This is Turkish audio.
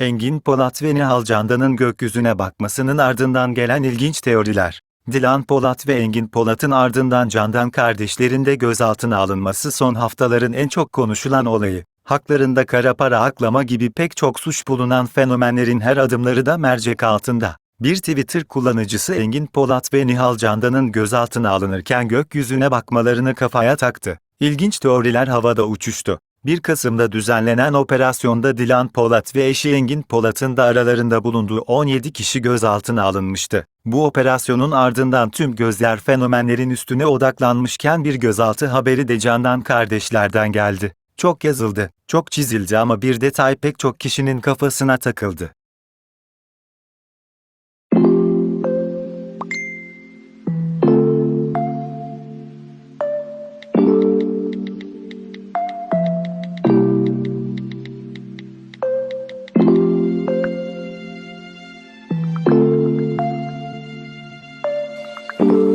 Engin Polat ve Nihal Candan'ın gökyüzüne bakmasının ardından gelen ilginç teoriler. Dilan Polat ve Engin Polat'ın ardından Candan kardeşlerin de gözaltına alınması son haftaların en çok konuşulan olayı. Haklarında kara para aklama gibi pek çok suç bulunan fenomenlerin her adımları da mercek altında. Bir Twitter kullanıcısı Engin Polat ve Nihal Candan'ın gözaltına alınırken gökyüzüne bakmalarını kafaya taktı. İlginç teoriler havada uçuştu. 1 Kasım'da düzenlenen operasyonda Dilan Polat ve eşi Engin Polat'ın da aralarında bulunduğu 17 kişi gözaltına alınmıştı. Bu operasyonun ardından tüm gözler fenomenlerin üstüne odaklanmışken bir gözaltı haberi de Candan kardeşlerden geldi. Çok yazıldı, çok çizildi ama bir detay pek çok kişinin kafasına takıldı. Bye.